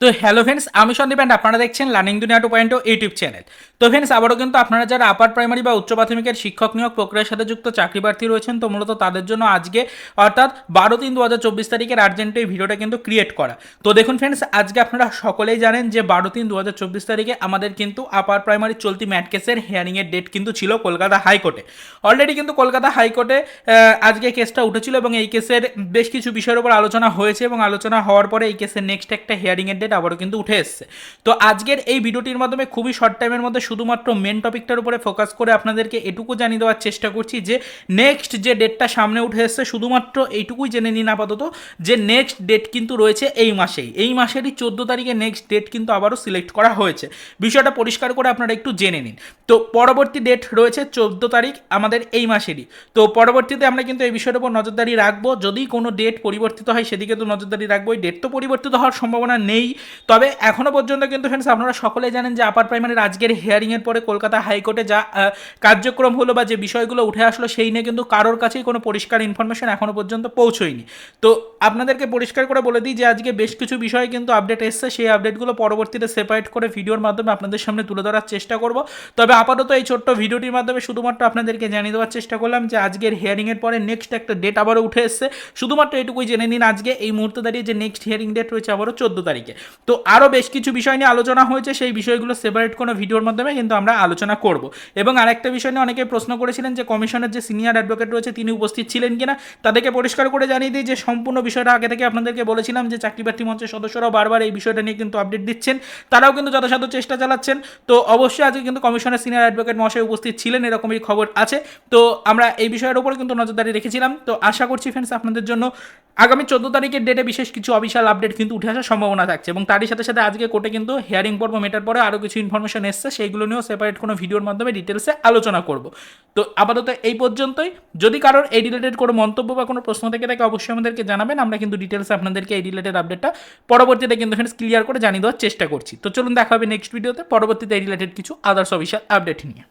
তো hello friends আমি Sandeep and আপনারা দেখছেন Learning Duniya two point YouTube channel তো ফ্রেন্ডস আবারও কিন্তু আপনারা যারা আপার প্রাইমারি বা উচ্চ প্রাথমিকের শিক্ষক নিয়োগ প্রক্রিয়ার সাথে যুক্ত চাকরি প্রার্থী রয়েছেন, তো মূলত তাদের জন্য আজকে অর্থাৎ বারো তিন দু হাজার চব্বিশ তারিখের আর্জেন্ট এই ভিডিওটা কিন্তু ক্রিয়েট করা। তো দেখুন ফ্রেন্ডস আজকে আপনারা সকলেই জানেন যে বারো তিন দু হাজার চব্বিশ তারিখে আমাদের কিন্তু আপার প্রাইমারি চলতি ম্যাট কেসের হিয়ারিংয়ের ডেট কিন্তু ছিল কলকাতা হাইকোর্টে। অলরেডি কিন্তু কলকাতা হাইকোর্টে আজকে কেসটা উঠেছিল এবং এই কেসের বেশ কিছু বিষয়ের উপর আলোচনা হয়েছে এবং আলোচনা হওয়ার পরে এই কেসের নেক্সট একটা হিয়ারিংয়ের ডেট আবারও কিন্তু উঠে এসছে। তো আজকের এই ভিডিওটির মাধ্যমে খুবই শর্ট টাইমের মধ্যে শুধুমাত্র মেন টপিকটার উপরে ফোকাস করে আপনাদেরকে এটুকু জানিয়ে দেওয়ার চেষ্টা করছি যে নেক্সট যে ডেটটা সামনে উঠে এসছে, শুধুমাত্র এইটুকুই জেনে নিন আপাতত যে নেক্সট ডেট কিন্তু রয়েছে এই মাসেই। এই মাসেরই চোদ্দ তারিখে নেক্সট ডেট কিন্তু আবারও সিলেক্ট করা হয়েছে। বিষয়টা পরিষ্কার করে আপনারা একটু জেনে নিন। তো পরবর্তী ডেট রয়েছে চোদ্দ তারিখ আমাদের এই মাসেরই। তো পরবর্তীতে আমরা কিন্তু এই বিষয়ের উপর নজরদারি রাখব। যদি কোনো ডেট পরিবর্তিত হয়, সেদিকে তো নজরদারি রাখব। এই ডেট তো পরিবর্তিত হওয়ার সম্ভাবনা নেই। তবে এখনও পর্যন্ত কিন্তু ফ্রেন্ডস আপনারা সকলে জানেন যে আপার প্রাইমারির আজকের হিয়ারিংয়ের পরে কলকাতা হাইকোর্টে যা কার্যক্রম হলো বা যে বিষয়গুলো উঠে আসলো, সেই নিয়ে কিন্তু কারোর কাছেই কোনো পরিষ্কার ইনফরমেশন এখনও পর্যন্ত পৌঁছয়নি। তো আপনাদেরকে পরিষ্কার করে বলে দিই যে আজকে বেশ কিছু বিষয় কিন্তু আপডেট এসছে। সেই আপডেটগুলো পরবর্তীতে সেপারেট করে ভিডিওর মাধ্যমে আপনাদের সামনে তুলে ধরার চেষ্টা করব। তবে আপাতত এই ছোট্ট ভিডিওটির মাধ্যমে শুধুমাত্র আপনাদেরকে জানিয়ে দেওয়ার চেষ্টা করলাম যে আজকের হিয়ারিংয়ের পরে নেক্সট একটা ডেট আবারও উঠে এসছে। শুধুমাত্র এটুকুই জেনে নিন আজকে এই মুহূর্তে দাঁড়িয়ে যে নেক্সট হিয়ারিং ডেট রয়েছে আবারও চোদ্দ তারিখে। তো আরও বেশ কিছু বিষয় নিয়ে আলোচনা হয়েছে, সেই বিষয়গুলো সেপারেট কোনো ভিডিওর মাধ্যমে কিন্তু আমরা আলোচনা করব। এবং আরেকটা বিষয় নিয়ে অনেকে প্রশ্ন করেছিলেন যে কমিশনের যে সিনিয়র অ্যাডভোকেট রয়েছে, তিনি উপস্থিত ছিলেন কিনা? তাদেরকে পরিষ্কার করে জানিয়ে দিই যে সম্পূর্ণ বিষয়টা আগে থেকে আপনাদেরকে বলেছিলাম যে চাকরি প্রার্থী মঞ্চের সদস্যরাও বারবার এই বিষয়টা নিয়ে কিন্তু আপডেট দিচ্ছেন। তারাও কিন্তু যথাসাধ্য চেষ্টা চালাচ্ছেন। তো অবশ্যই আজকে কিন্তু কমিশনের সিনিয়র অ্যাডভোকেট মহাশয় উপস্থিত ছিলেন, এরকমই খবর আছে। তো আমরা এই বিষয়ের উপরে কিন্তু নজরদারি রেখেছিলাম। তো আশা করছি ফ্রেন্ডস আপনাদের জন্য আগামী চোদ্দ তারিখের ডেটে বিশেষ কিছু অবিশাল আপডেট কিন্তু উঠে আসার সম্ভাবনা থাকছে। এবং তারই সাথে সাথে আজকে কোর্টে কিন্তু হিয়ারিং পর্ব মেটার পরে আরও কিছু ইনফরমেশন এসছে, সেইগুলো নিয়েও সেপারেট কোনো ভিডিওর মাধ্যমে ডিটেলসে আলোচনা করব। তো আপাতত এই পর্যন্তই। যদি কারোর এই রিলেটেড কোনো মন্তব্য বা কোনো প্রশ্ন থেকে থাকে, অবশ্যই আমাদেরকে জানাবেন। আমরা কিন্তু ডিটেলসে আপনাদেরকে এই রিলেটেড আপডেটটা পরবর্তীতে কিন্তু ফ্রেন্ডস ক্লিয়ার করে জানিয়ে দেওয়ার চেষ্টা করছি। তো চলুন দেখা হবে নেক্সট ভিডিওতে পরবর্তীতে এই রিলেটেড কিছু আদার্স অফিসিয়াল আপডেট নিয়ে।